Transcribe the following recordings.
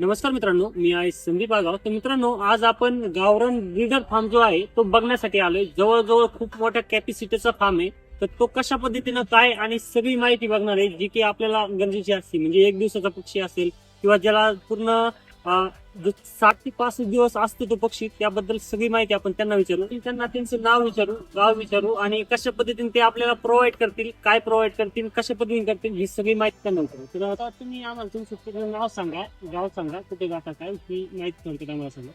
नमस्कार मित्रांनो मी आहे संदीप आगाव तर मित्रांनो आज आपण गावरान ब्रीडर फार्म जो आहे तो बघण्यासाठी आलोय. जवळजवळ खूप मोठ्या कॅपॅसिटीचा फार्म आहे. तर तो कशा पद्धतीनं काय आणि सगळी माहिती बघणार आहे जी की आपल्याला गरजेची असते. म्हणजे एक दिवसाचा पक्षी असेल किंवा ज्याला पूर्ण जो सात ते पाच दिवस असतो तो पक्षी त्याबद्दल सगळी माहिती आपण त्यांना विचारू. त्यांना त्यांचं नाव विचारू गाव विचारू आणि कशा पद्धतीने ते आपल्याला प्रोव्हाइड करतील काय प्रोव्हाइड करतील कशा पद्धतीने करतील ही सगळी माहिती त्यांना विचारू. तर आता तुम्ही आम्हाला तुमचं नाव सांगा गाव सांगा कुठे गाता काय ही माहिती करते आम्हाला सांगा?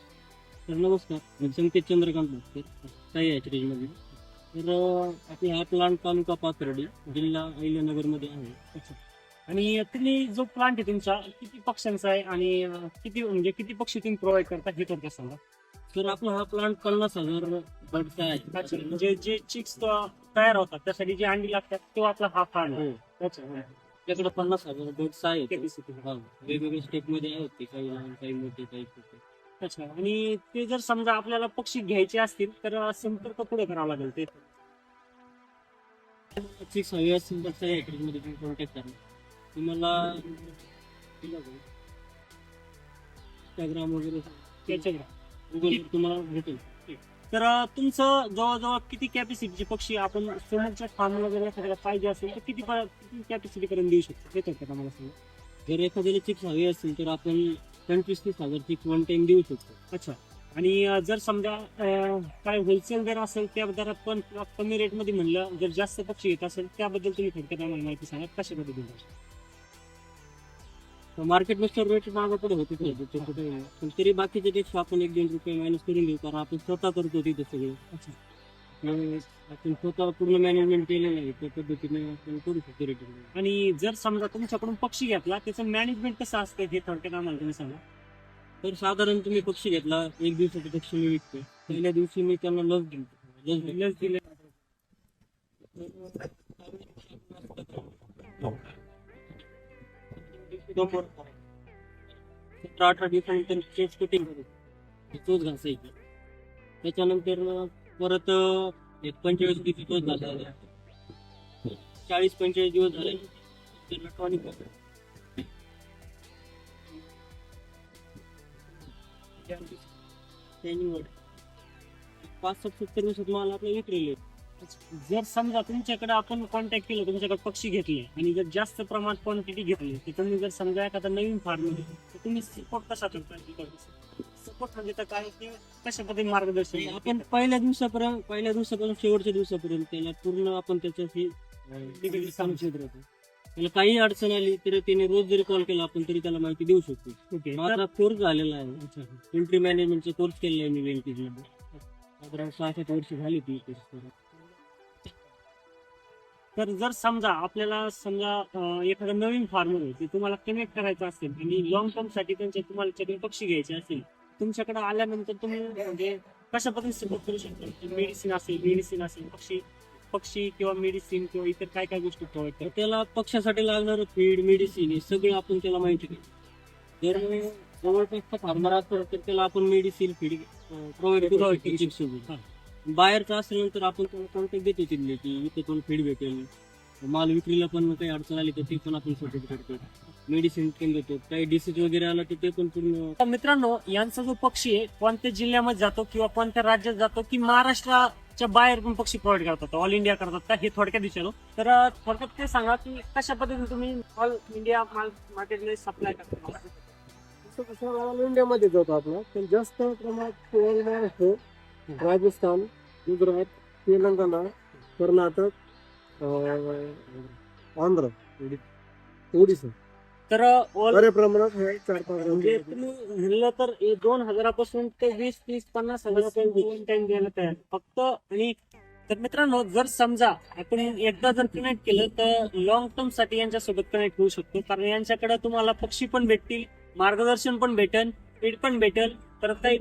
तर नमस्कार संकेत चंद्रकांत भोसले काही आहे मध्ये तर आपली आपले हा प्लांट तालुका पाथर्डी जिल्हा अहिल्यानगरमध्ये आहे. अच्छा आणि तुम्ही जो प्लांट आहे तुमचा किती पक्ष्यांचा आहे आणि किती म्हणजे किती पक्षी तुम्ही प्रोव्हाइड करता हे थोडक्यात सांगा. तर आपला हा प्लांट पन्नास हजार बर्डचा आहे. म्हणजे जे चिक्स तयार होतात त्यासाठी जे अंडी लागतात तो आपला हा फार्म आहे. हो. अच्छा. हा. आपल्याकडे पन्नास हजार बर्ड्स आहेत. Capacity. हा. वेगवेगळे स्टेपमध्ये आहेत ते काही लहान काही मोठे काही छोटे. अच्छा. आणि ते जर समजा आपल्याला पक्षी घ्यायचे असतील तर संपर्क पुढे करावा लागेल ते? सिक्स हवे असतील तर कॉन्टॅक्ट करा. तुम्हाला इंस्टाग्राम वगैरे त्याच्या गुगलवर तुम्हाला भेटेल. तर तुमचं जवळजवळ किती कॅपॅसिटीचे पक्षी आपण समोरच्या फार्म वगैरे एखाद्याला पाहिजे असेल तर किती किती कॅपॅसिटी पर्यंत देऊ शकतो? हे थोडक्यात आम्हाला सांगा. जर एखाद्याला चिक्स हवे असतील तर आपण पंचवीस तीस हजार चिक्स वन टाइम देऊ शकतो. अच्छा. आणि जर समजा काय होलसेल दर असेल त्या दरात पण कमी रेटमध्ये म्हणलं जर जास्त पक्षी येत असेल त्याबद्दल तुम्ही थोडक्यात आम्हाला माहिती सांगा. कशा पद्धतीने मार्केटनुसार रेट मागं पुढे होते. पण तरी बाकीचे टेक्स आपण एक दोन रुपये मायनस करून घेऊ कारण आपण स्वतः करतो तिथे सगळं. आपण स्वतः पूर्ण मॅनेजमेंट केलेलं आहे त्या पद्धतीने आपण करू शकतो रेट आणि जर समजा तुमच्याकडून पक्षी घेतला त्याचं मॅनेजमेंट कसं असतं हे थोडक्यात आम्हाला तुम्ही सांगा. तर साधारण तुम्ही पक्षी घेतला एक दिवसाचे पक्षी मी विकतो पहिल्या दिवशी मी त्यांना लस देतो लस देतो. सतरा अठरा दिवसानंतर त्यांची केस कटिंग तोच घासायची त्याच्यानंतर परत एक पंचेचाळीस दिवस तोच घासायचा चाळीस पंचेचाळीस दिवस झाले. त्यांना टॉनिक पाच सात सत्तर दिवसात माल आपल्या विक्रेले जर समजा तुमच्याकडे आपण कॉन्टॅक्ट केलं तुमच्याकडे पक्षी घेतले आणि जर जास्त प्रमाणात क्वांटिटी घेतली तर तुम्ही जर समजा एखादा नवीन फार्म तर तुम्ही सपोर्ट कसा करता? सपोर्ट म्हणजे तर काय? ते कशा पद्धतीने मार्गदर्शन आपण पहिल्या दिवसापर्यंत पहिल्या दिवसापासून शेवटच्या दिवसापर्यंत त्याला पूर्ण आपण त्याच्याशी राहतो. त्याला काही अडचण आली तरी त्याने रोज जरी कॉल केला आपण तरी त्याला माहिती देऊ शकतो. माझा कोर्स झालेला आहे. एंट्री मॅनेजमेंटचा कोर्स केलेला आहे मी बँकेजमध्ये साधारण सहा सात वर्ष झाली ती करून. तर जर समजा आपल्याला समजा एखादा नवीन फार्मर आहे ते तुम्हाला कनेक्ट करायचं असेल आणि लॉंग टर्मसाठी त्यांचे तुम्हाला पक्षी घ्यायचे असेल तुमच्याकडे आल्यानंतर तुम्ही म्हणजे कशा पद्धतीने सपोर्ट करू शकता? मेडिसिन असेल मेडिसिन असेल पक्षी पक्षी किंवा मेडिसिन किंवा इतर काय काय गोष्टी तर त्याला पक्षासाठी लागणारं फीड मेडिसिन हे सगळं आपण त्याला माहिती देतो जर जवळपासचा फार्मर असेल तर त्याला आपण मेडिसिन फीड प्रोव्हाइड करू शकतो. बाहेरचा असेल तर आपण त्याला कॉन्टॅक्ट देतो तिथले की इथे पण फीड भेटेल माल विक्रीला पण काही अडचण आली तर ते पण आपण सपोर्ट करतो मेडिसिन पण देतो. काही डिसीज वगैरे आला तर ते पण पूर्ण तर मित्रांनो यांचा जो पक्षी आहे कोणत्या जिल्ह्यामध्ये जातो किंवा कोणत्या राज्यात जातो की महाराष्ट्राच्या बाहेर पण पक्षी प्रोव्हाइड करतात ऑल इंडिया करतात का? हे थोडक्यात विचारू. तर थोडक्यात ते सांगा की कशा पद्धतीने तुम्ही ऑल इंडिया मार्केटमध्ये सप्लाय करता? कसं ऑल इंडियामध्ये जातो आपला पण जास्त प्रमाणात महाराष्ट्र राजस्थान गुजरात तेलंगणा कर्नाटक आंध्र ओडिसा. तर ऑल बऱ्या प्रमाणात हे चार पाच म्हणजे तुम्ही म्हणलं तर हे दोन हजारापासून ते वीस तीस पन्नास हजारापर्यंत दोन टाइम द्यायला तयार. फक्त आणि तर मित्रांनो जर समजा आपण एकदा जर कनेक्ट केलं तर लॉंग टर्मसाठी यांच्यासोबत कनेक्ट होऊ शकतो. कारण यांच्याकडे तुम्हाला पक्षी पण भेटतील मार्गदर्शन पण भेटेल फीड पण भेटेल. तर काही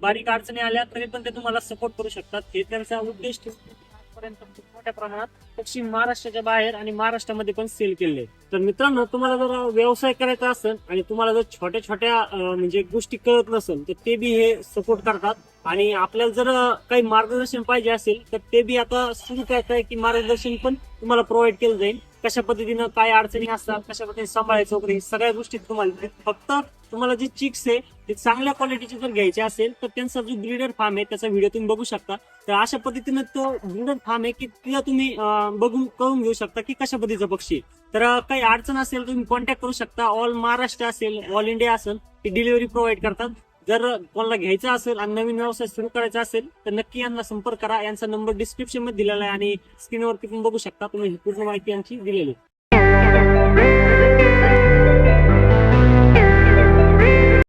बारीक अडचणी आल्या तरी पण ते तुम्हाला सपोर्ट करू शकतात. हे त्यांचा उद्देश आजपर्यंत मोठ्या प्रमाणात पक्षी महाराष्ट्राच्या बाहेर आणि महाराष्ट्रामध्ये पण सेल केले. तर मित्रांनो तुम्हाला जर व्यवसाय करायचा असेल आणि तुम्हाला जर छोट्या छोट्या म्हणजे गोष्टी कळत नसेल तर ते बी हे सपोर्ट करतात. आणि आपल्याला जर काही मार्गदर्शन पाहिजे असेल तर ते बी आता सुरू करत आहे की मार्गदर्शन पण तुम्हाला प्रोव्हाइड केलं जाईल. कशा पद्धतीनं काय अडचणी असतात कशा पद्धतीने सांभाळायचं वगैरे सगळ्या गोष्टी तुम्हाला फक्त तुम्हाला जे चिक्स आहे ते चांगल्या क्वालिटीचे जर घ्यायचे असेल तर त्यांचा जो ब्रीडर फार्म आहे त्याचा व्हिडिओ तुम्ही बघू शकता. तर अशा पद्धतीनं तो ब्रीडर फार्म आहे की तिला तुम्ही बघून कळून घेऊ शकता की कशा पद्धतीचं पक्षी आहे. तर काही अडचण असेल तुम्ही कॉन्टॅक्ट करू शकता. ऑल महाराष्ट्र असेल ऑल इंडिया असेल ती डिलिव्हरी प्रोव्हाइड करतात. जर कोणाला घ्यायचा असेल आणि नवीन व्यवसाय सुरू करायचा असेल तर नक्की यांना संपर्क करा. यांचा नंबर डिस्क्रिप्शनमध्ये दिलेला आहे आणि स्क्रीनवरती पण बघू शकता. तुम्ही पूर्ण माहिती यांची दिलेली आहे.